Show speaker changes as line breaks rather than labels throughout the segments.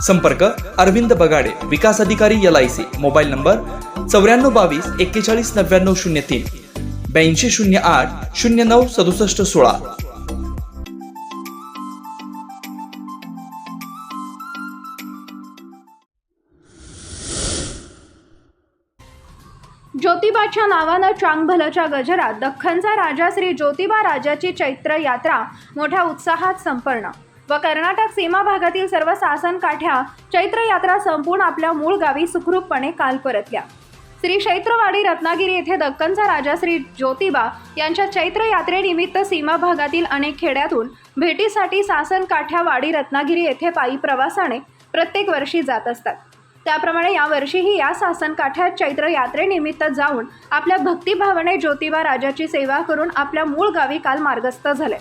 संपर्क अरविंद बगाडे विकास अधिकारी L I C mobile number चौऱ्याण्णव बावीस एक्केचाळीस नव्याण्णव शून्य तीन. ब्याऐंशी शून्य आठ शून्य नऊ सदुसष्ट सोळा.
ज्योतिबाच्या नावानं चांगभलच्या गजरात दख्खनचा राजा श्री ज्योतिबा राजाची चैत्र यात्रा मोठ्या उत्साहात संपन्न. व कर्नाटक सीमा भागातील सर्व सासन काठ्या चैत्र यात्रा संपून आपल्या मूळ गावी सुखरूपपणे काल परतल्या. श्री क्षेत्रवाडी रत्नागिरी येथे दक्कनचा राजा श्री ज्योतिबा यांच्या चैत्र यात्रेनिमित्त सीमा भागातील अनेक खेड्यातून भेटीसाठी सासन काठ्या वाडी रत्नागिरी येथे पायी प्रवासाने प्रत्येक वर्षी जात असतात. त्याप्रमाणे यावर्षीही या सासन काठ्यात चैत्र यात्रेनिमित्त जाऊन आपल्या भक्तिभावने ज्योतिबा राजाची सेवा करून आपल्या मूळ गावी काल मार्गस्थ झाले.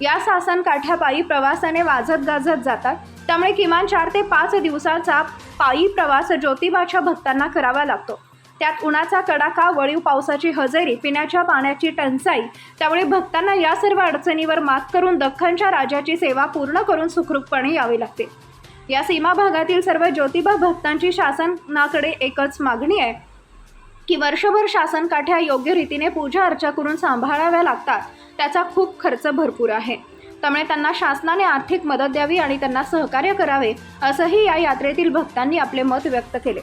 या सासनकाठ्यापायी प्रवासाने वाजत गाजत जातात. त्यामुळे किमान चार ते पाच दिवसाचा पायी प्रवास ज्योतिबाच्या भक्तांना करावा लागतो. त्यात उन्हाचा कडाका वळीव पावसाची हजेरी पिण्याच्या पाण्याची टंचाई त्यामुळे भक्तांना या सर्व अडचणीवर मात करून दख्खनच्या राजाची सेवा पूर्ण करून सुखरूपपणे यावी लागते. या सीमा भागातील सर्व ज्योतिबा भक्तांची शासनाकडे एकच मागणी आहे. की वर्षभर शासनकाठ्या योग्य रीतीने पूजा अर्चा करून सांभाळाव्या लागतात. त्याचा खूप खर्च भरपूर आहे. त्यामुळे त्यांना शासनाने आर्थिक मदत द्यावी आणि त्यांना सहकार्य करावे असंही या यात्रेतील भक्तांनी आपले मत व्यक्त केले.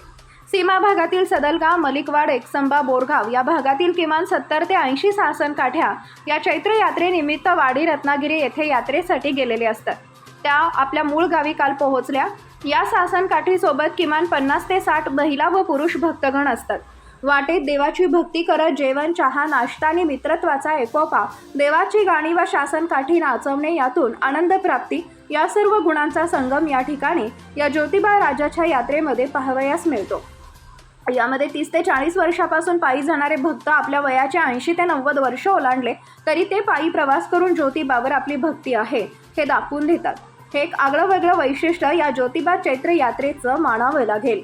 सीमा भागातील सदलगाव मलिकवाड एकसंबा बोरगाव या भागातील किमान सत्तर ते ऐंशी शासन काठ्या या चैत्र यात्रेनिमित्त वाडी रत्नागिरी येथे यात्रेसाठी गेलेले असतात. त्या आपल्या मूळ गावी काल पोहोचल्या. या शासन काठीसोबत किमान पन्नास ते साठ महिला व पुरुष भक्तगण असतात. वाटेत देवाची भक्ती करत जेवण चहा नाश्ता आणि मित्रत्वाचा एकोपा. देवाची गाणी व शासन काठी नाचवणे यातून आनंद प्राप्ती. या सर्व गुणांचा संगम या ठिकाणी या ज्योतिबा राजाच्या यात्रेमध्ये पाहावयास मिळतो. यामध्ये तीस ते चाळीस वर्षापासून पायी जाणारे भक्त आपल्या वयाचे ऐंशी ते नव्वद वर्ष ओलांडले तरी ते पायी प्रवास करून ज्योतिबावर आपली भक्ती आहे हे दाखवून देतात. हे एक आगळं वेगळं वैशिष्ट्य या ज्योतिबा चैत्र यात्रेचं मानावं लागेल.